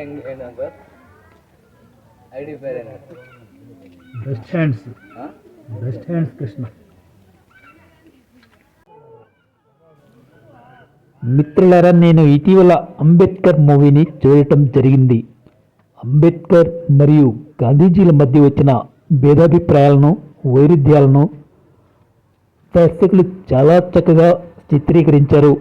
ఏంటి ID best hands? Best hands Krishna మిత్రులారా నేను ఇటీవల అంబేద్కర్ మూవీని చూడటం జరిగింది. అంబేద్కర్ మరియు గాంధీజీల మధ్య వచ్చిన భేదాభిప్రాయాలను వైరుధ్యాలను దర్శకులు చాలా చక్కగా చిత్రీకరించారు.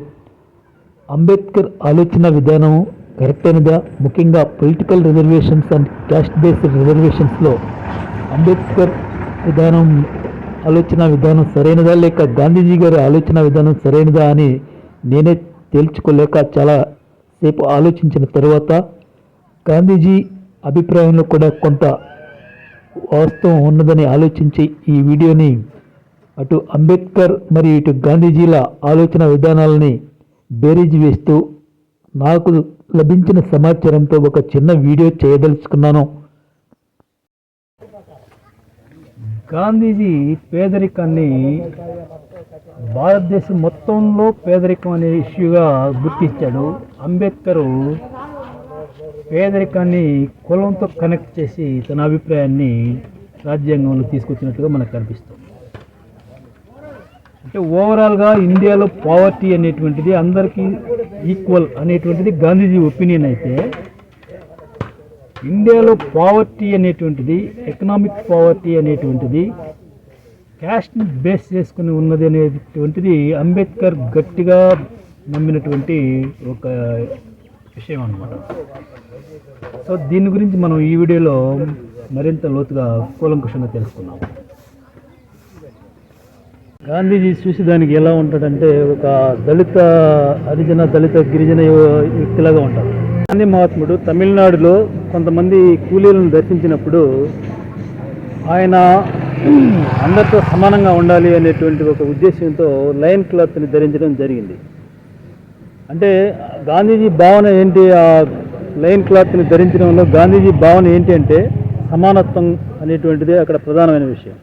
అంబేద్కర్ ఆలోచన విధానం కరెక్ట్ అయినదా? ముఖ్యంగా political reservations and caste based రిజర్వేషన్స్లో Ambedkar విధానం ఆలోచన విధానం సరైనదా? లేక గాంధీజీ గారి ఆలోచన విధానం సరైనదా అని నేనే తేల్చుకోలేక చాలా సేపు ఆలోచించిన తర్వాత గాంధీజీ అభిప్రాయంలో కూడా కొంత వాస్తవం ఉన్నదని ఆలోచించి ఈ వీడియోని అటు అంబేద్కర్ మరియు ఇటు గాంధీజీల ఆలోచన విధానాలని బేరీజ్ వేస్తూ నాకు లభించిన సమాచారంతో ఒక చిన్న వీడియో చేయదలుచుకున్నాను. గాంధీజీ పేదరికాన్ని భారతదేశం మొత్తంలో పేదరికం అనే ఇష్యూగా గుర్తించాడు. అంబేద్కరు పేదరికాన్ని కులంతో కనెక్ట్ చేసి తన అభిప్రాయాన్ని రాజ్యాంగంలో తీసుకొచ్చినట్టుగా మనకు కనిపిస్తుంది. ఓవరాల్గా ఇండియాలో పావర్టీ అనేటువంటిది అందరికీ ఈక్వల్ అనేటువంటిది గాంధీజీ ఒపీనియన్ అయితే ఇండియాలో పావర్టీ అనేటువంటిది ఎకనామిక్ పావర్టీ అనేటువంటిది క్యాస్ట్ని బేస్ చేసుకుని ఉన్నది అనేటువంటిది అంబేద్కర్ గట్టిగా నమ్మినటువంటి ఒక విషయం అన్నమాట. సో దీని గురించి మనం ఈ వీడియోలో మరింత లోతుగా కూలంకుషంగా తెలుసుకున్నాం గాంధీజీ చూసి దానికి ఎలా ఉంటాడంటే ఒక దళిత హరిజన దళిత గిరిజన వ్యక్తిలాగా ఉంటాడు. గాంధీ మహాత్ముడు తమిళనాడులో కొంతమంది కూలీలను దర్శించినప్పుడు ఆయన అందరితో సమానంగా ఉండాలి అనేటువంటి ఒక ఉద్దేశంతో లైన్ క్లాత్ని ధరించడం జరిగింది. అంటే గాంధీజీ భావన ఏంటి? ఆ లైన్ క్లాత్ని ధరించడంలో గాంధీజీ భావన ఏంటి అంటే సమానత్వం అనేటువంటిది అక్కడ ప్రధానమైన విషయం.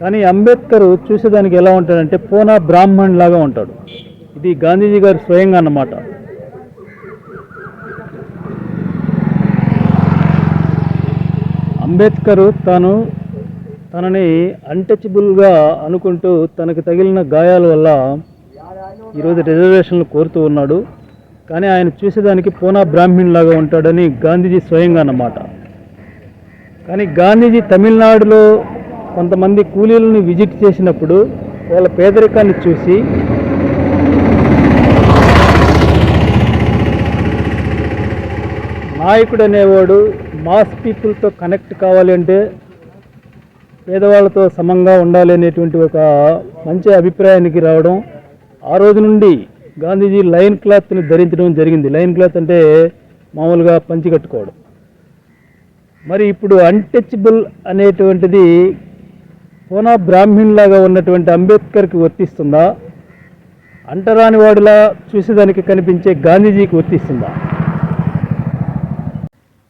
కానీ అంబేద్కర్ చూసేదానికి ఎలా ఉంటాడంటే పూనా బ్రాహ్మణ్ లాగా ఉంటాడు. ఇది గాంధీజీ గారు స్వయంగా అన్నమాట. అంబేద్కర్ తాను తనని అన్టచబుల్గా అనుకుంటూ తనకు తగిలిన గాయాల వల్ల ఈరోజు రిజర్వేషన్లు కోరుతూ ఉన్నాడు. కానీ ఆయన చూసేదానికి పూనా బ్రాహ్మణ్ లాగా ఉంటాడని గాంధీజీ స్వయంగా అన్నమాట. కానీ గాంధీజీ తమిళనాడులో కొంతమంది కూలీలను విజిట్ చేసినప్పుడు వాళ్ళ పేదరికాన్ని చూసి నాయకుడు అనేవాడు మాస్ పీపుల్తో కనెక్ట్ కావాలి అంటే పేదవాళ్ళతో సమంగా ఉండాలి అనేటువంటి ఒక మంచి అభిప్రాయానికి రావడం ఆ రోజు నుండి గాంధీజీ లైన్ క్లాత్ని ధరించడం జరిగింది. లైన్ క్లాత్ అంటే మామూలుగా పంచి కట్టుకోవడం. మరి ఇప్పుడు అన్టచబుల్ అనేటువంటిది పూనా బ్రాహ్మణులాగా ఉన్నటువంటి అంబేద్కర్కి వర్తిస్తుందా? అంటరాని వాడిలా చూసేదానికి కనిపించే గాంధీజీకి వర్తిస్తుందా?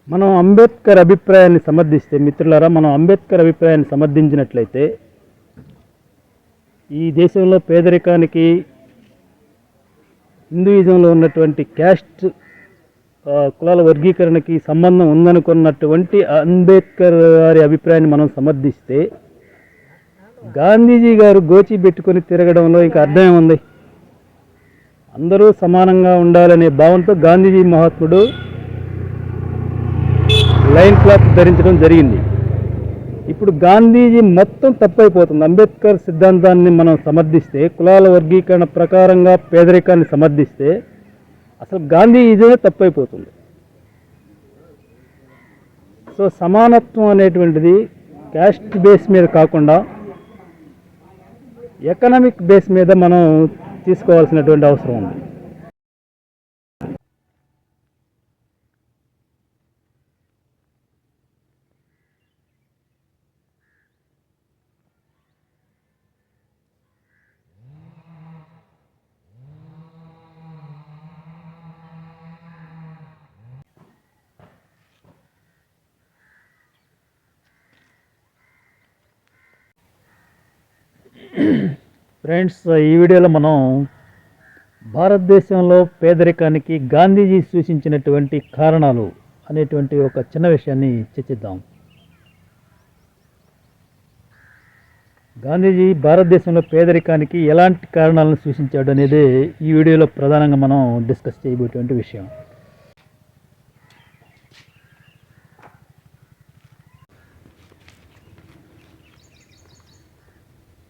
మనం అంబేద్కర్ అభిప్రాయాన్ని సమర్థిస్తే మిత్రులారా మనం అంబేద్కర్ అభిప్రాయాన్ని సమర్థించినట్లయితే ఈ దేశంలో పేదరికానికి హిందూయిజంలో ఉన్నటువంటి క్యాస్ట్ కులాల వర్గీకరణకి సంబంధం ఉందనుకున్నటువంటి అంబేద్కర్ గారి అభిప్రాయాన్ని మనం సమర్థిస్తే గాంధీజీ గారు గోచి పెట్టుకొని తిరగడంలో ఇంకా అర్థం ఉంది అందరూ సమానంగా ఉండాలనే భావంతో గాంధీజీ మహాత్ముడు లైన్ క్లాత్ ధరించడం జరిగింది. ఇప్పుడు గాంధీజీ మొత్తం తప్పైపోతుంది. అంబేద్కర్ సిద్ధాంతాన్ని మనం సమర్థిస్తే కులాల వర్గీకరణ ప్రకారంగా పేదరికాన్ని సమర్థిస్తే అసలు గాంధీజీనే తప్పైపోతుంది. సో సమానత్వం అనేటువంటిది క్యాస్ట్ బేస్ మీద కాకుండా ఎకనామిక్ బేస్ మీద మనం తీసుకోవాల్సినటువంటి అవసరం ఉంది. ఫ్రెండ్స్ ఈ వీడియోలో మనం భారతదేశంలో పేదరికానికి గాంధీజీ సూచించినటువంటి కారణాలు అనేటువంటి ఒక చిన్న విషయాన్ని చర్చిద్దాం. గాంధీజీ భారతదేశంలో పేదరికానికి ఎలాంటి కారణాలను సూచించాడు అనేది ఈ వీడియోలో ప్రధానంగా మనం డిస్కస్ చేయబోయేటువంటి విషయం.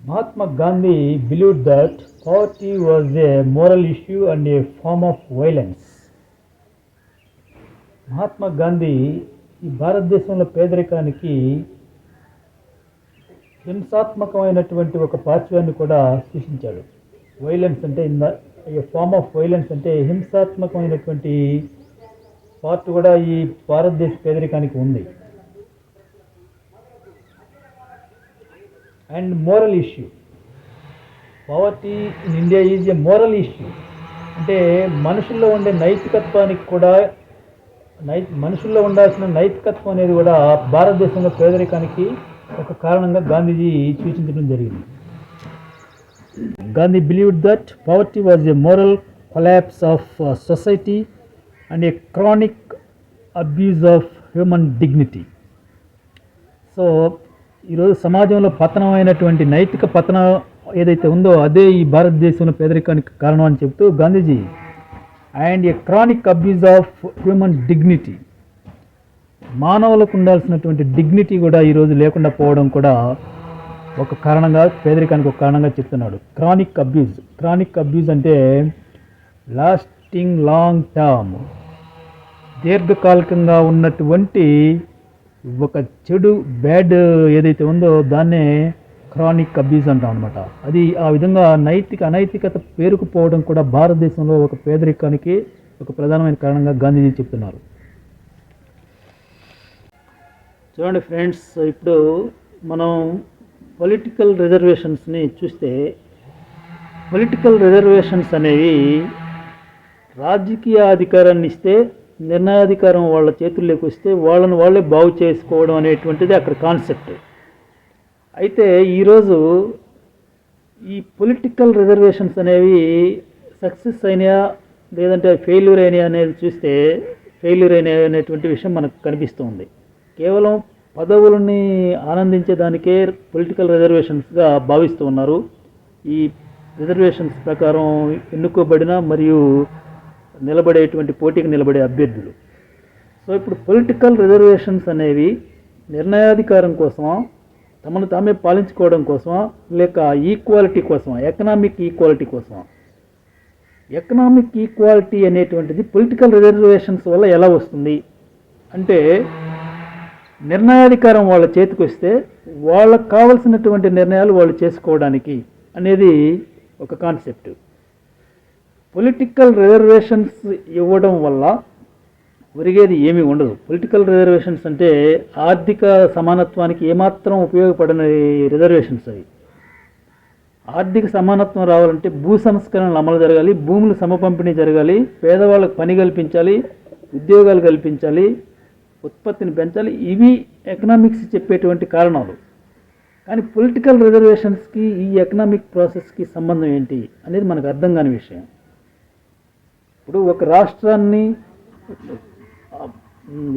Mahatma Gandhi believed that poverty was a moral issue and a form of violence. Mahatma Gandhi ఈ భారతదేశంలో పేదరికానికి హింసాత్మకమైనటువంటి ఒక పార్శ్వాన్ని కూడా సూచించాడు వైలెన్స్ అంటే in the a form of violence అంటే హింసాత్మకమైనటువంటి పార్ట్ కూడా ఈ భారతదేశ పేదరికానికి ఉంది and moral issue. Poverty in India is a moral issue. అంటే మనుషుల్లో ఉండే నైతికత్వానికి కూడా నై మనుషుల్లో ఉండాల్సిన నైతికత్వం అనేది కూడా భారతదేశంలో పేదరికానికి ఒక కారణంగా గాంధీజీ సూచించడం జరిగింది. Gandhi believe that poverty was a moral collapse of society and a chronic abuse of human dignity so ఈరోజు సమాజంలో పతనం అయినటువంటి నైతిక పతనం ఏదైతే ఉందో అదే ఈ భారతదేశంలో పేదరికానికి కారణం అని చెబుతూ Gandhiji and a chronic abuse of human dignity మానవులకు ఉండాల్సినటువంటి డిగ్నిటీ కూడా ఈరోజు లేకుండా పోవడం కూడా ఒక కారణంగా పేదరికానికి ఒక కారణంగా చెప్తున్నాడు. క్రానిక్ అబ్యూజ్ క్రానిక్ అబ్యూజ్ అంటే లాస్టింగ్ లాంగ్ టర్మ్ దీర్ఘకాలికంగా ఉన్నటువంటి ఒక చెడు బ్యాడ్ ఏదైతే ఉందో దాన్నే క్రానిక్ అబ్యూస్ అంటాం అనమాట అది ఆ విధంగా నైతిక అనైతికత పేరుకుపోవడం కూడా భారతదేశంలో ఒక పేదరికానికి ఒక ప్రధానమైన కారణంగా గాంధీజీ చెప్తున్నారు. చూడండి ఫ్రెండ్స్ ఇప్పుడు మనం పొలిటికల్ రిజర్వేషన్స్ని చూస్తే పొలిటికల్ రిజర్వేషన్స్ అనేవి రాజకీయ అధికారాన్ని ఇస్తే నిర్ణయాధికారం వాళ్ళ చేతుల్లోకి వస్తే వాళ్ళని వాళ్ళే బాగు చేసుకోవడం అనేటువంటిది అక్కడ కాన్సెప్ట్ అయితే ఈరోజు ఈ పొలిటికల్ రిజర్వేషన్స్ అనేవి సక్సెస్ అయినాయా లేదంటే ఫెయిల్యూర్ అయినాయా అనేది చూస్తే ఫెయిల్యూర్ అయినాయి అనేటువంటి విషయం మనకు కనిపిస్తుంది. కేవలం పదవులని ఆనందించేదానికే పొలిటికల్ రిజర్వేషన్స్గా భావిస్తూ ఉన్నారు. ఈ రిజర్వేషన్స్ ప్రకారం ఎన్నుకోబడిన మరియు నిలబడేటువంటి పోటీకి నిలబడే అభ్యర్థులు. సో ఇప్పుడు పొలిటికల్ రిజర్వేషన్స్ అనేవి నిర్ణయాధికారం కోసమా? తమను తామే పాలించుకోవడం కోసమా? లేక ఈక్వాలిటీ కోసమా? ఎకనామిక్ ఈక్వాలిటీ కోసమా? ఎకనామిక్ ఈక్వాలిటీ అనేటువంటిది పొలిటికల్ రిజర్వేషన్స్ వల్ల ఎలా వస్తుంది? అంటే నిర్ణయాధికారం వాళ్ళ చేతికి వస్తే వాళ్ళకు కావలసినటువంటి నిర్ణయాలు వాళ్ళు చేసుకోవడానికి అనేది ఒక కాన్సెప్ట్ పొలిటికల్ రిజర్వేషన్స్ ఇవ్వడం వల్ల ఒరిగేది ఏమీ ఉండదు. పొలిటికల్ రిజర్వేషన్స్ అంటే ఆర్థిక సమానత్వానికి ఏమాత్రం ఉపయోగపడని రిజర్వేషన్స్ అవి. ఆర్థిక సమానత్వం రావాలంటే భూ సంస్కరణలు అమలు జరగాలి భూములు సమపంపిణీ జరగాలి పేదవాళ్ళకు పని కల్పించాలి ఉద్యోగాలు కల్పించాలి ఉత్పత్తిని పెంచాలి ఇవి ఎకనామిక్స్ చెప్పేటువంటి కారణాలు. కానీ పొలిటికల్ రిజర్వేషన్స్కి ఈ ఎకనామిక్ ప్రాసెస్కి సంబంధం ఏంటి అనేది మనకు అర్థం కాని విషయం. ఇప్పుడు ఒక రాష్ట్రాన్ని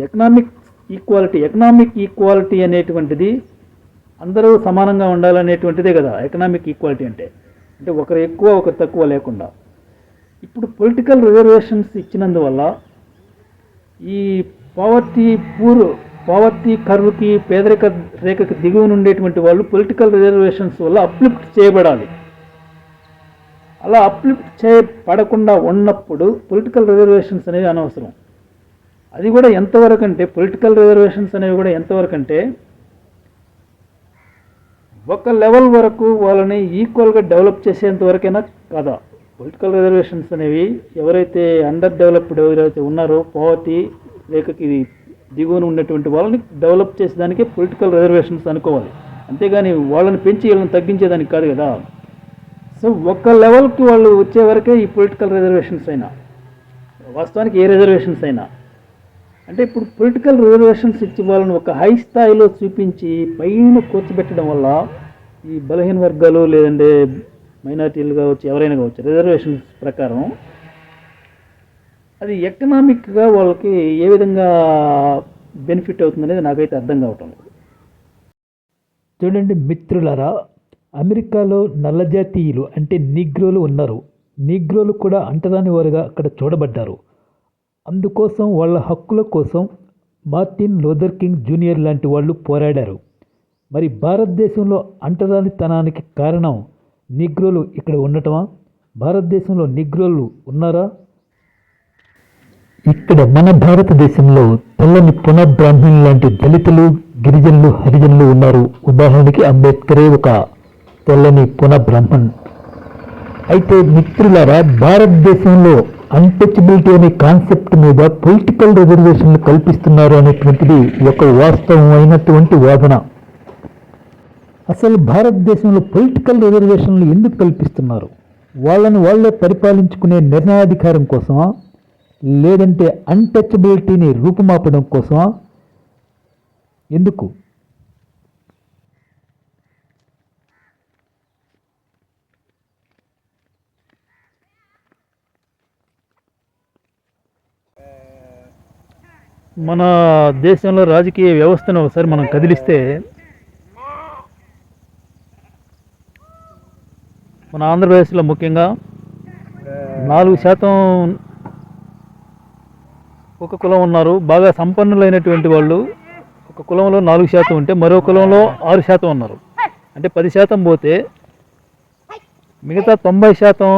ఎకనామిక్ ఈక్వాలిటీ ఎకనామిక్ ఈక్వాలిటీ అనేటువంటిది అందరూ సమానంగా ఉండాలనేటువంటిదే కదా ఎకనామిక్ ఈక్వాలిటీ అంటే. అంటే ఒకరు ఎక్కువ ఒకరు తక్కువ లేకుండా. ఇప్పుడు పొలిటికల్ రిజర్వేషన్స్ ఇచ్చినందువల్ల ఈ పావర్టీ పూర్ పావర్టీ కర్వ్కి పేదరిక రేఖకి దిగువన ఉండేటువంటి వాళ్ళు పొలిటికల్ రిజర్వేషన్స్ వల్ల అప్లిఫ్ట్ చేయబడాలి. అలా అప్లిఫ్ట్ చేయబడకుండా ఉన్నప్పుడు పొలిటికల్ రిజర్వేషన్స్ అనేవి అనవసరం. అది కూడా ఎంతవరకు అంటే పొలిటికల్ రిజర్వేషన్స్ అనేవి కూడా ఎంతవరకు అంటే ఒక లెవెల్ వరకు వాళ్ళని ఈక్వల్గా డెవలప్ చేసేంత వరకైనా కదా. పొలిటికల్ రిజర్వేషన్స్ అనేవి ఎవరైతే అండర్ డెవలప్డ్ ఎవరైతే ఉన్నారో పోవర్టీ రేఖకి దిగువన ఉన్నటువంటి వాళ్ళని డెవలప్ చేసేదానికే పొలిటికల్ రిజర్వేషన్స్ అనుకోవాలి. అంతేగాని వాళ్ళని పెంచి వీళ్ళని తగ్గించేదానికి కాదు కదా. సో ఒక లెవెల్కి వాళ్ళు వచ్చే వరకే ఈ పొలిటికల్ రిజర్వేషన్స్ అయినా. వాస్తవానికి ఏ రిజర్వేషన్స్ అయినా. అంటే ఇప్పుడు పొలిటికల్ రిజర్వేషన్స్ ఇచ్చి వాళ్ళని ఒక హై స్థాయిలో చూపించి పైన కూర్చోబెట్టడం వల్ల ఈ బలహీన వర్గాలు లేదంటే మైనార్టీలు కావచ్చు ఎవరైనా కావచ్చు రిజర్వేషన్స్ ప్రకారం అది ఎకనామిక్గా వాళ్ళకి ఏ విధంగా బెనిఫిట్ అవుతుంది అనేది నాకైతే అర్థం కావటం లేదు. చూడండి మిత్రులరా అమెరికాలో నల్లజాతీయులు అంటే నీగ్రోలు ఉన్నారు. నీగ్రోలు కూడా అంటరాని వారుగా అక్కడ చూడబడ్డారు. అందుకోసం వాళ్ళ హక్కుల కోసం మార్టిన్ లూథర్ కింగ్ జూనియర్ లాంటి వాళ్ళు పోరాడారు. మరి భారతదేశంలో అంటరానితనానికి కారణం నీగ్రోలు ఇక్కడ ఉండటమా? భారతదేశంలో నిగ్రోలు ఉన్నారా? ఇక్కడ మన భారతదేశంలో తెల్లని పునఃబ్రాహ్మణులు లాంటి దళితులు గిరిజనులు హరిజనులు ఉన్నారు. ఉదాహరణకి అంబేద్కరే ఒక తెల్లని పునఃబ్రాహ్మణ్ అయితే మిత్రులారా భారతదేశంలో అన్టచబిలిటీ అనే కాన్సెప్ట్ మీద పొలిటికల్ రిజర్వేషన్లు కల్పిస్తున్నారు అనేటువంటిది ఒక వాస్తవమైనటువంటి వాదన. అసలు భారతదేశంలో పొలిటికల్ రిజర్వేషన్లు ఎందుకు కల్పిస్తున్నారు? వాళ్ళని వాళ్ళే పరిపాలించుకునే నిర్ణయాధికారం కోసమా? లేదంటే అన్టచబిలిటీని రూపుమాపడం కోసమా? ఎందుకు? మన దేశంలో రాజకీయ వ్యవస్థను ఒకసారి మనం కదిలిస్తే మన ఆంధ్రప్రదేశ్లో ముఖ్యంగా నాలుగు శాతం ఒక కులం ఉన్నారు. బాగా సంపన్నులైనటువంటి వాళ్ళు ఒక కులంలో నాలుగు శాతం ఉంటే మరో కులంలో ఆరు శాతం ఉన్నారు. అంటే పది శాతం పోతే మిగతా తొంభై శాతం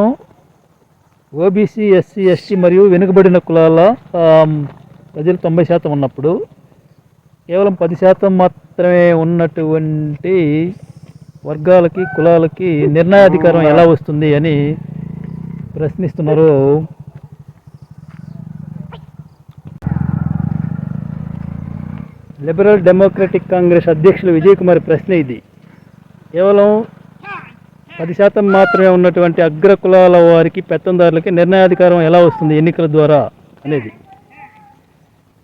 ఓబీసీ ఎస్సీ ఎస్టీ మరియు వెనుకబడిన కులాల ప్రజలు తొంభై శాతం ఉన్నప్పుడు కేవలం పది శాతం మాత్రమే ఉన్నటువంటి వర్గాలకి కులాలకి నిర్ణయాధికారం ఎలా వస్తుంది అని ప్రశ్నిస్తున్నారు. లిబరల్ డెమోక్రటిక్ కాంగ్రెస్ అధ్యక్షులు విజయ్ కుమార్ ప్రశ్న ఇది. కేవలం పది శాతం మాత్రమే ఉన్నటువంటి అగ్ర కులాల వారికి పెత్తందారులకి నిర్ణయాధికారం ఎలా వస్తుంది? ఎన్నికల ద్వారా అనేది.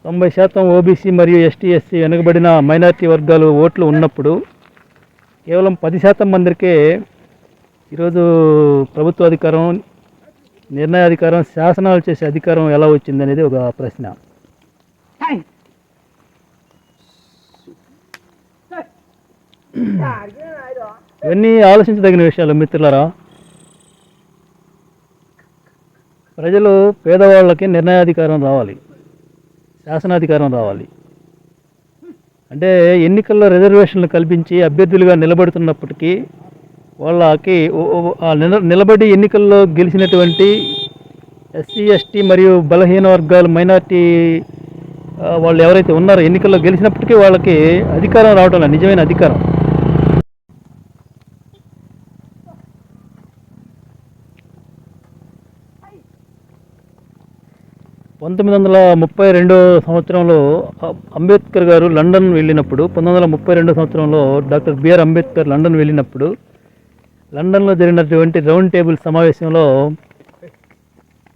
తొంభై శాతం ఓబీసీ మరియు ఎస్టీ ఎస్సీ వెనుకబడిన మైనారిటీ వర్గాలు ఓట్లు ఉన్నప్పుడు కేవలం పది శాతం మందికే ఈరోజు ప్రభుత్వ అధికారం నిర్ణయాధికారం శాసనాలు చేసే అధికారం ఎలా వచ్చింది అనేది ఒక ప్రశ్న. ఇవన్నీ ఆలోచించదగిన విషయాలు మిత్రులరా. ప్రజలు పేదవాళ్ళకి నిర్ణయాధికారం రావాలి. శాసనాధికారం రావాలి. అంటే ఎన్నికల్లో రిజర్వేషన్లు కల్పించి అభ్యర్థులుగా నిలబడుతున్నప్పటికీ వాళ్ళకి నిలబడి ఎన్నికల్లో గెలిచినటువంటి ఎస్సీ ఎస్టీ మరియు బలహీన వర్గాలు మైనార్టీ వాళ్ళు ఎవరైతే ఉన్నారో ఎన్నికల్లో గెలిచినప్పటికీ వాళ్ళకి అధికారం రావటం లేదు, నిజమైన అధికారం. పంతొమ్మిది వందల ముప్పై రెండో సంవత్సరంలో అంబేద్కర్ గారు లండన్ వెళ్ళినప్పుడు పంతొమ్మిది వందల ముప్పై రెండో సంవత్సరంలో డాక్టర్ బిఆర్ అంబేద్కర్ లండన్ వెళ్ళినప్పుడు లండన్లో జరిగినటువంటి రౌండ్ టేబుల్ సమావేశంలో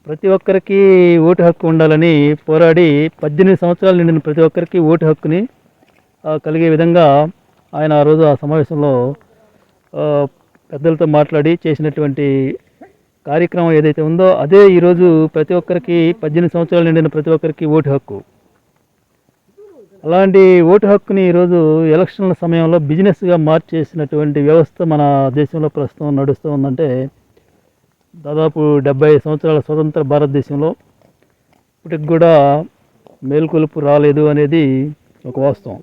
ప్రతి ఒక్కరికి ఓటు హక్కు ఉండాలని పోరాడి పద్దెనిమిది సంవత్సరాలు నిండిన ప్రతి ఒక్కరికి ఓటు హక్కుని కలిగే విధంగా ఆయన ఆ రోజు ఆ సమావేశంలో పెద్దలతో మాట్లాడి చేసినటువంటి కార్యక్రమం ఏదైతే ఉందో అదే ఈరోజు ప్రతి ఒక్కరికి పద్దెనిమిది సంవత్సరాలు నిండిన ప్రతి ఒక్కరికి ఓటు హక్కు. అలాంటి ఓటు హక్కుని ఈరోజు ఎలక్షన్ల సమయంలో బిజినెస్గా మార్చేసినటువంటి వ్యవస్థ మన దేశంలో ప్రస్తుతం నడుస్తూ ఉందంటే దాదాపు డెబ్బై సంవత్సరాల స్వతంత్ర భారతదేశంలో ఇప్పటికి కూడా మేల్కొలుపు రాలేదు అనేది ఒక వాస్తవం.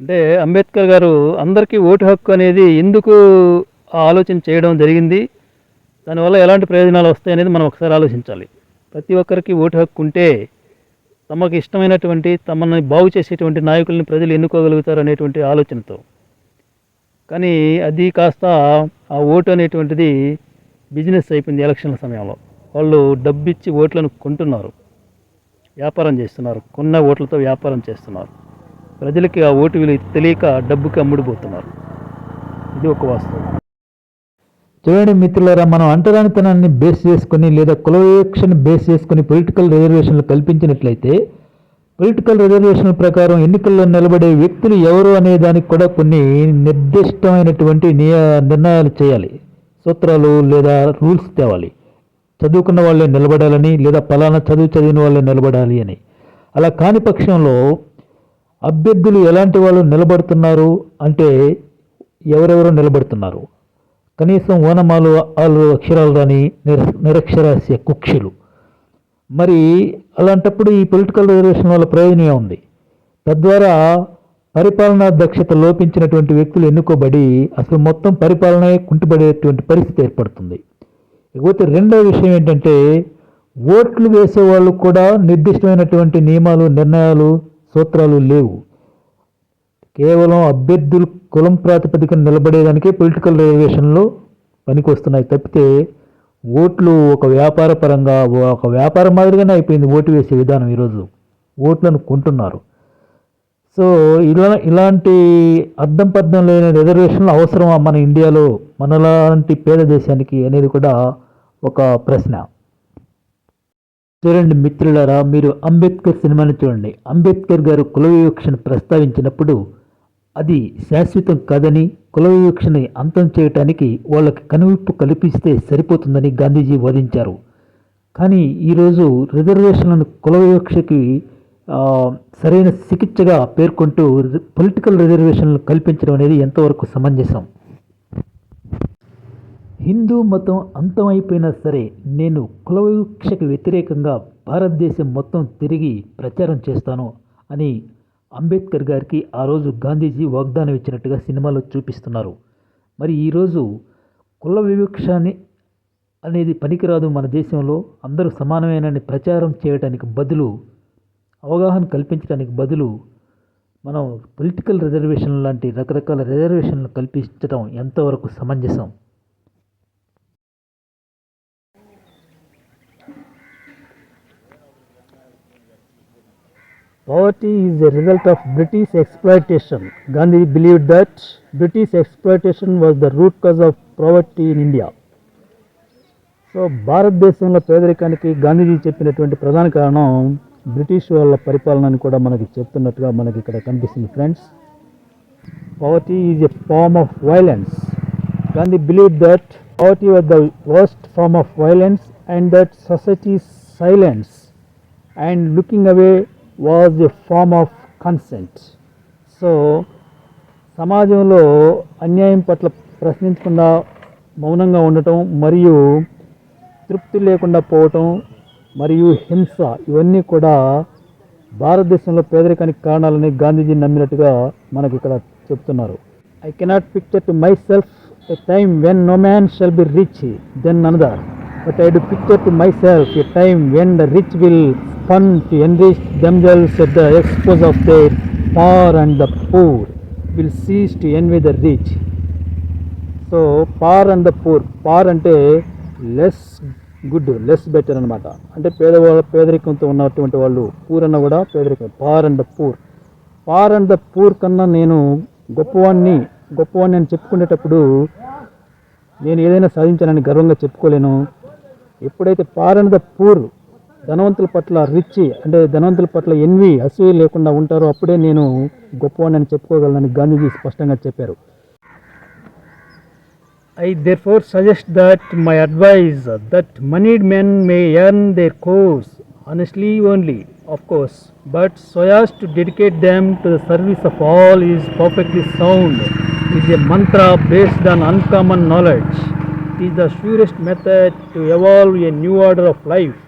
అంటే అంబేద్కర్ గారు అందరికీ ఓటు హక్కు అనేది ఎందుకు ఆలోచన చేయడం జరిగింది. దానివల్ల ఎలాంటి ప్రయోజనాలు వస్తాయి అనేది మనం ఒకసారి ఆలోచించాలి. ప్రతి ఒక్కరికి ఓటు హక్కు ఉంటే తమకు ఇష్టమైనటువంటి తమని బాగు చేసేటువంటి నాయకుల్ని ప్రజలు ఎన్నుకోగలుగుతారు అనేటువంటి ఆలోచనతో. కానీ అది కాస్త ఆ ఓటు అనేటువంటిది బిజినెస్ అయిపోయింది ఎలక్షన్ల సమయంలో. వాళ్ళు డబ్బు ఇచ్చి ఓట్లను కొంటున్నారు. వ్యాపారం చేస్తున్నారు. కొన్న ఓట్లతో వ్యాపారం చేస్తున్నారు. ప్రజలకి ఆ ఓటు విలువ తెలియక డబ్బుకి అమ్ముడుపోతున్నారు. ఇది ఒక వాస్తవం. చూడండి మిత్రులారా మనం అంటరానితనాన్ని బేస్ చేసుకుని లేదా కుల బేస్ చేసుకొని పొలిటికల్ రిజర్వేషన్లు కల్పించినట్లయితే పొలిటికల్ రిజర్వేషన్ ప్రకారం ఎన్నికల్లో నిలబడే వ్యక్తులు ఎవరు అనే దానికి కూడా కొన్ని నిర్దిష్టమైనటువంటి నియ నిర్ణయాలు చేయాలి. సూత్రాలు లేదా రూల్స్ తేవాలి. చదువుకున్న వాళ్ళే నిలబడాలని లేదా పలానా చదువు చదివిన వాళ్ళే నిలబడాలి అని. అలా కాని పక్షంలో అభ్యర్థులు ఎలాంటి వాళ్ళు నిలబడుతున్నారు అంటే ఎవరెవరు నిలబడుతున్నారు? కనీసం ఓనమాలు ఆలు అక్షరాలు రాని నిర నిరక్షరాస్య కుక్షులు. మరి అలాంటప్పుడు ఈ పొలిటికల్ రిజర్వేషన్ వల్ల ప్రయోజనం ఉంది తద్వారా పరిపాలనా దక్షత లోపించినటువంటి వ్యక్తులు ఎన్నుకోబడి అసలు మొత్తం పరిపాలనే కుంటుపడేటువంటి పరిస్థితి ఏర్పడుతుంది. ఇకపోతే రెండవ విషయం ఏంటంటే ఓట్లు వేసేవాళ్ళు కూడా నిర్దిష్టమైనటువంటి నియమాలు నిర్ణయాలు సూత్రాలు లేవు. కేవలం అభ్యర్థులు కులం ప్రాతిపదికన నిలబడేదానికే పొలిటికల్ రిజర్వేషన్లు పనికి వస్తున్నాయి తప్పితే ఓట్లు ఒక వ్యాపార పరంగా ఒక వ్యాపారం మాదిరిగానే అయిపోయింది ఓటు వేసే విధానం ఈరోజు. ఓట్లను కొంటున్నారు. సో ఇలా ఇలాంటి అర్థం పర్థం లేని రిజర్వేషన్లు అవసరమా మన ఇండియాలో? మనలాంటి పేద దేశానికి అనేది కూడా ఒక ప్రశ్న. చూడండి మిత్రులారా మీరు అంబేద్కర్ సినిమాని చూడండి. అంబేద్కర్ గారు కుల వివక్షను ప్రస్తావించినప్పుడు అది శాశ్వతం కాదని కుల వివక్షని అంతం చేయటానికి వాళ్ళకి కనువిప్పు కల్పిస్తే సరిపోతుందని గాంధీజీ వాదించారు. కానీ ఈరోజు రిజర్వేషన్లను కుల వివక్షకి సరైన చికిత్సగా పేర్కొంటూ పొలిటికల్ రిజర్వేషన్లు కల్పించడం అనేది ఎంతవరకు సమంజసం? హిందూ మతం అంతమైపోయినా సరే నేను కుల వివక్షకు వ్యతిరేకంగా భారతదేశం మొత్తం తిరిగి ప్రచారం చేస్తాను అని అంబేద్కర్ గారికి ఆ రోజు గాంధీజీ వాగ్దానం ఇచ్చినట్టుగా సినిమాలో చూపిస్తున్నారు. మరి ఈరోజు కుల వివక్షాన్ని అనేది పనికిరాదు మన దేశంలో. అందరూ సమానమేనని ప్రచారం చేయడానికి బదులు అవగాహన కల్పించడానికి బదులు మనం పొలిటికల్ రిజర్వేషన్ లాంటి రకరకాల రిజర్వేషన్లు కల్పించడం ఎంతవరకు సమంజసం? Poverty is a result of British exploitation. Gandhi believed that British exploitation was the root cause of poverty in India. So భారతదేశంలో పేదరికానికి గాంధీజీ చెప్పినటువంటి ప్రధాన కారణం బ్రిటిష్ వాళ్ళ పరిపాలన అని కూడా మనకి చెప్తున్నట్టుగా మనకి ఇక్కడ కనిపిస్తుంది friends poverty is a form of violence Gandhi believe that poverty was the worst form of violence and that society silence and looking away was a form of consent so సమాజంలో అన్యాయం పట్ల ప్రశ్నించకుండా మౌనంగా ఉండటం మరియు తృప్తి లేకుండా పోవటం మరియు హింస ఇవన్నీ కూడా భారతదేశంలో పేదరికానికి కారణాలని గాంధీజీ నమ్మినట్టుగా మనకి ఇక్కడ చెప్తున్నారు. I cannot picture to myself a time when no man shall be rich than another but I do picture to myself a time when the rich will fun to enrich themselves at the expose of their poor and the poor will cease to envy the rich so poor and the poor poor అంటే less good less better అనమాట అంటే పేదవాళ్ళ పేదరికంతో ఉన్నటువంటి వాళ్ళు poor అన్న కూడా పేదరికం poor and the poor poor and the poor కన్నా నేను గొప్పవాణ్ణి గొప్పవాణ్ణి అని చెప్పుకునేటప్పుడు నేను ఏదైనా సాధించానని గర్వంగా చెప్పుకోలేను. ఎప్పుడైతే పారణ ద పూర్ ధనవంతుల పట్ల రిచ్ అంటే ధనవంతుల పట్ల ఎన్వి అసూయ లేకుండా ఉంటారో అప్పుడే నేను గొప్పవాడిని అని చెప్పుకోగలనని గాంధీజీ స్పష్టంగా చెప్పారు. I therefore suggest that my advise that moneyed men may earn their crores honestly only of course but so as to dedicate them to the service of all is perfectly sound is a mantra based on uncommon knowledge It is the surest method to evolve a new order of life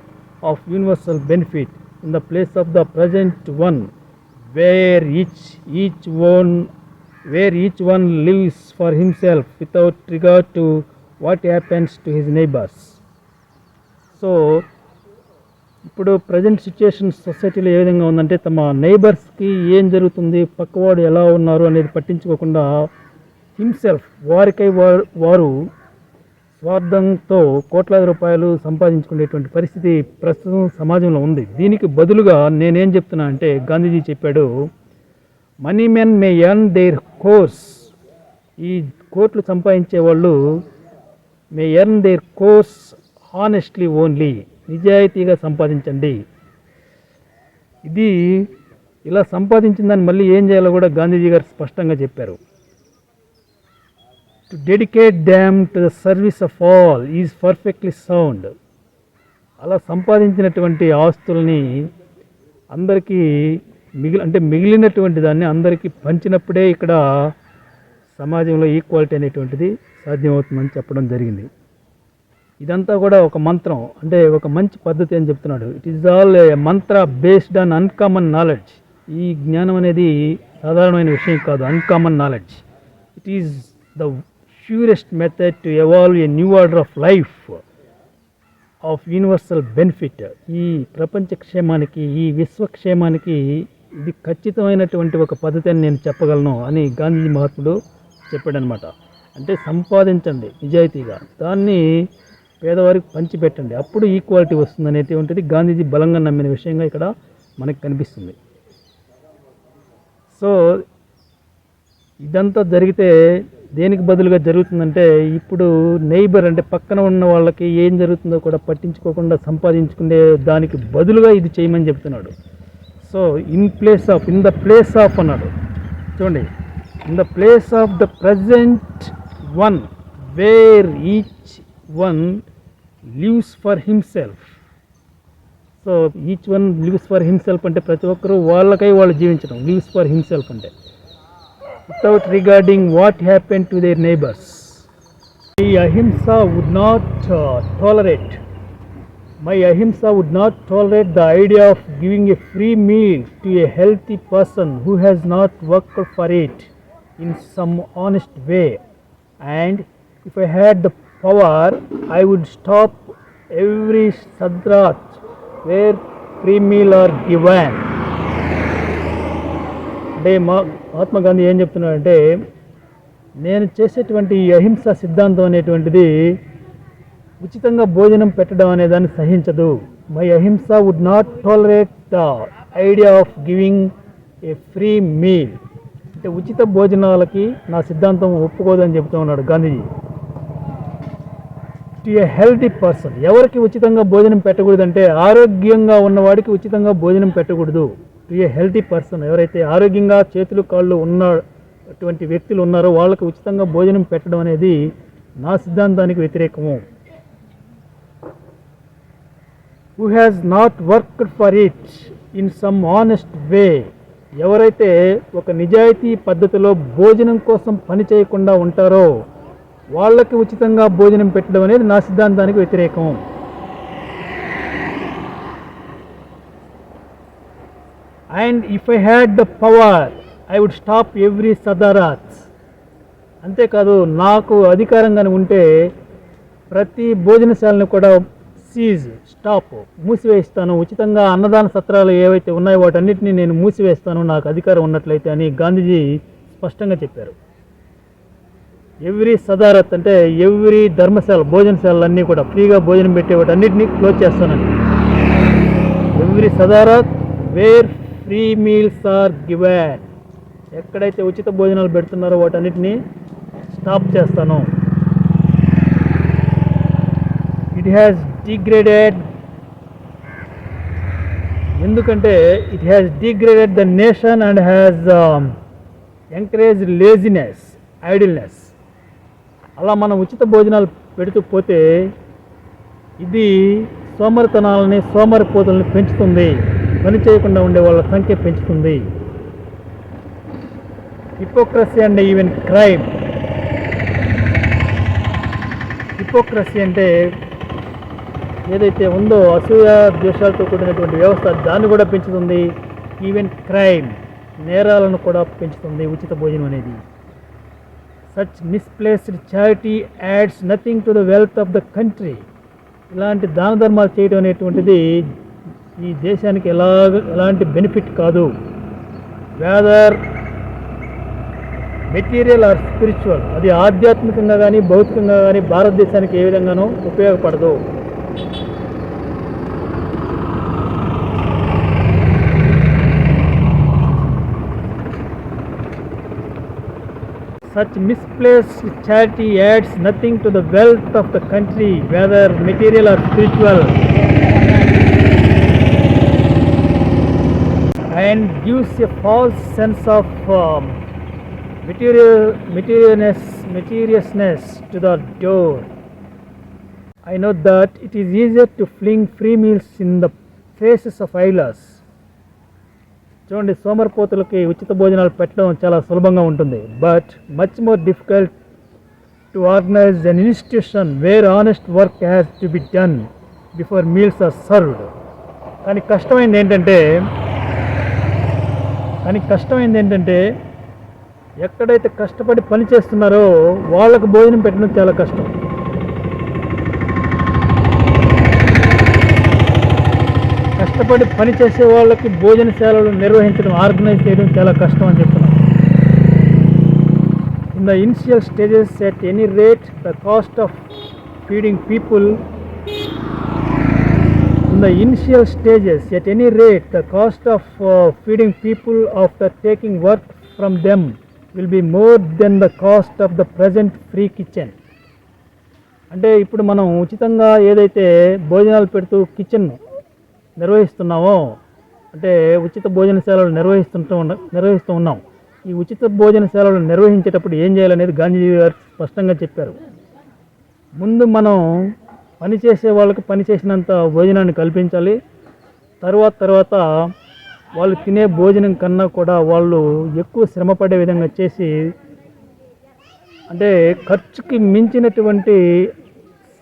of universal benefit in the place of the present one, where each each one where each one lives for himself without regard to what happens to his neighbors. So ఇప్పుడు present situation సొసైటీలో ఏ విధంగా ఉందంటే తమ నైబర్స్కి ఏం జరుగుతుంది పక్కవాడు ఎలా ఉన్నారు అనేది పట్టించుకోకుండా హిమ్సెల్ఫ్ వారికై వారు వారు స్వార్థంతో కోట్లాది రూపాయలు సంపాదించుకునేటువంటి పరిస్థితి ప్రస్తుతం సమాజంలో ఉంది. దీనికి బదులుగా నేనేం చెప్తున్నా అంటే గాంధీజీ చెప్పాడు money men may earn their crores ఈ కోట్లు సంపాదించే వాళ్ళు may earn their crores honestly only నిజాయితీగా సంపాదించండి. ఇది ఇలా సంపాదించిందని మళ్ళీ ఏం చేయాలో కూడా గాంధీజీ గారు స్పష్టంగా చెప్పారు. To dedicate them to the service of all is perfectly sound అలా సంపాదించినటువంటి ఆస్తుల్ని అందరికీ మిగిలి అంటే మిగిలినటువంటి దాన్ని అందరికీ పంచినప్పుడే ఇక్కడ సమాజంలో ఈక్వాలిటీ అనేటువంటిది సాధ్యమవుతుందని చెప్పడం జరిగింది. ఇదంతా కూడా ఒక మంత్రం అంటే ఒక మంచి పద్ధతి అని చెప్తున్నాడు. It is all A Mantra based on uncommon knowledge ఈ జ్ఞానం అనేది సాధారణమైన విషయం కాదు uncommon knowledge it is the surest method to evolve a new order of life of universal benefit ఈ ప్రపంచ క్షేమానికి ఈ విశ్వక్షేమానికి ఇది ఖచ్చితమైనటువంటి ఒక పద్ధతి అని నేను చెప్పగలను అని గాంధీజీ మహాత్ముడు చెప్పాడనమాట అంటే సంపాదించండి నిజాయితీగా. దాన్ని పేదవారికి పంచిపెట్టండి. అప్పుడు ఈక్వాలిటీ వస్తుంది అనేటువంటిది గాంధీజీ బలంగా నమ్మిన విషయంగా ఇక్కడ మనకు కనిపిస్తుంది. సో ఇదంతా జరిగితే దేనికి బదులుగా జరుగుతుందంటే ఇప్పుడు నైబర్ అంటే పక్కన ఉన్న వాళ్ళకి ఏం జరుగుతుందో కూడా పట్టించుకోకుండా సంపాదించుకునే దానికి బదులుగా ఇది చేయమని చెప్తున్నాడు. So in place of in the place of అన్నాడు. చూడండి. In the place of the present one where each one lives for himself so each one lives for himself అంటే ప్రతి ఒక్కరూ వాళ్ళకై వాళ్ళు జీవించడం లివ్స్ ఫర్ హిమ్సెల్ఫ్ అంటే. Without regarding what happened to their neighbors. My ahimsa would not uh, tolerate. My ahimsa would not tolerate the idea of giving a free meal to a healthy person who has not worked for it in some honest way. And if I had the power, I would stop every sadrat where free meal are given. అంటే మా మహాత్మా గాంధీ ఏం చెప్తున్నాడంటే నేను చేసేటువంటి ఈ అహింస సిద్ధాంతం అనేటువంటిది ఉచితంగా భోజనం పెట్టడం అనే దాన్ని సహించదు. My ahimsa would not tolerate the idea of giving a free meal. అంటే ఉచిత భోజనాలకి నా సిద్ధాంతం ఒప్పుకోదని చెప్తూ ఉన్నాడు Gandhiji. To a healthy person ఎవరికి ఉచితంగా భోజనం పెట్టకూడదంటే ఆరోగ్యంగా ఉన్నవాడికి ఉచితంగా భోజనం పెట్టకూడదు. టు ఏ హెల్తీ పర్సన్ ఎవరైతే ఆరోగ్యంగా చేతులు కాళ్ళు ఉన్నటువంటి వ్యక్తులు ఉన్నారో వాళ్ళకు ఉచితంగా భోజనం పెట్టడం అనేది నా సిద్ధాంతానికి వ్యతిరేకము. Who has not worked for it in some honest way ఎవరైతే ఒక నిజాయితీ పద్ధతిలో భోజనం కోసం పని చేయకుండా ఉంటారో వాళ్ళకి ఉచితంగా భోజనం పెట్టడం అనేది నా సిద్ధాంతానికి వ్యతిరేకం and if I had the power I would stop every సదారాత్ అంతేకాదు నాకు అధికారంగానే ఉంటే ప్రతి భోజనశాలను కూడా సీజ్ స్టాప్ మూసివేస్తాను ఉచితంగా అన్నదాన సత్రాలు ఏవైతే ఉన్నాయో వాటన్నిటిని నేను మూసివేస్తాను. నాకు అధికారం ఉన్నట్లయితే అని గాంధీజీ స్పష్టంగా చెప్పారు. ఎవ్రీ సదారత్ అంటే ఎవ్రీ ధర్మశాల భోజనశాలలు అన్నీ కూడా ఫ్రీగా భోజనం పెట్టే వాటన్నిటిని క్లోజ్ చేస్తానండి. Every సదారత్ where free meals are given. ఎక్కడైతే ఉచిత భోజనాలు పెడుతున్నారో వాటన్నిటిని స్టాప్ చేస్తాను. ఇట్ హ్యాస్ డిగ్రేడెడ్ ఎందుకంటే it has degraded the nation and has encourage laziness idleness అలా మనం ఉచిత భోజనాలు పెడుతూ పోతే ఇది సోమరితనాలని సోమరిపోతుల్ని పెంచుతుంది. పని చేయకుండా ఉండే వాళ్ళ సంఖ్య పెంచుతుంది. Hypocrisy and even crime hypocrisy అంటే ఏదైతే ఉందో అసూయ ద్వేషాలతో కూడినటువంటి వ్యవస్థ దాన్ని కూడా పెంచుతుంది. ఈవెన్ క్రైమ్ నేరాలను కూడా పెంచుతుంది ఉచిత భోజనం అనేది. Such misplaced charity adds nothing to the wealth of the country ఇలాంటి దాన ధర్మాలు చేయడం అనేటువంటిది ఈ దేశానికి ఎలాగ ఎలాంటి బెనిఫిట్ కాదు. వేదర్ మెటీరియల్ ఆర్ స్పిరిచువల్ అది ఆధ్యాత్మికంగా కానీ భౌతికంగా కానీ భారతదేశానికి ఏ విధంగానో ఉపయోగపడదు. Such misplace charity adds nothing to the wealth of the country whether material or spiritual and gives a false sense of um, material materialness materialness to the door. I know that it is easier to fling free meals in the faces of idlers. చూడండి సోమరిపోతులకి ఉచిత భోజనాలు పెట్టడం చాలా సులభంగా ఉంటుంది but much more difficult to organise an institution where honest work has to be done before meals are served కానీ కష్టమైంది ఏంటంటే కానీ కష్టమైంది ఏంటంటే ఎక్కడైతే కష్టపడి పని చేస్తున్నారో వాళ్ళకు భోజనం పెట్టడం చాలా కష్టం. కష్టపడి పని చేసే వాళ్ళకి భోజనశాలలు నిర్వహించడం ఆర్గనైజ్ చేయడం చాలా కష్టం అని చెప్తున్నాను in the initial stages at any rate the cost of feeding people In the initial stages, at any rate, the cost of uh, feeding people after taking work from them will be more than the cost of the present free kitchen. అంటే ఇప్పుడు మనం ఉచితంగా ఏదైతే భోజనాలు పెడుతూ kitchen నిర్వహిస్తున్నామో అంటే ఉచిత భోజనశాలలు నిర్వహిస్తుంటూ ఉన్న నిర్వహిస్తూ ఉన్నాం ఈ ఉచిత భోజనశాలలు నిర్వహించేటప్పుడు ఏం చేయాలనేది గాంధీ గారు స్పష్టంగా చెప్పారు ముందు మనం పని చేసే వాళ్ళకి పని చేసినంత భోజనాన్ని కల్పించాలి. తర్వాత తర్వాత వాళ్ళు తినే భోజనం కన్నా కూడా వాళ్ళు ఎక్కువ శ్రమ పడే విధంగా చేసి అంటే ఖర్చుకి మించినటువంటి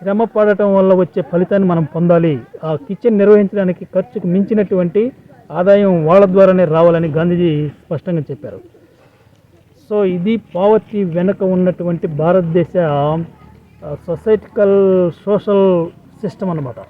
శ్రమ పడటం వల్ల వచ్చే ఫలితాన్ని మనం పొందాలి. ఆ కిచెన్ నిర్వహించడానికి ఖర్చుకు మించినటువంటి ఆదాయం వాళ్ళ ద్వారానే రావాలని గాంధీజీ స్పష్టంగా చెప్పారు. సో ఇది పావర్టీ వెనుక ఉన్నటువంటి భారతదేశ సొసైటికల్ సోషల్ సిస్టమ్ అన్నమాట.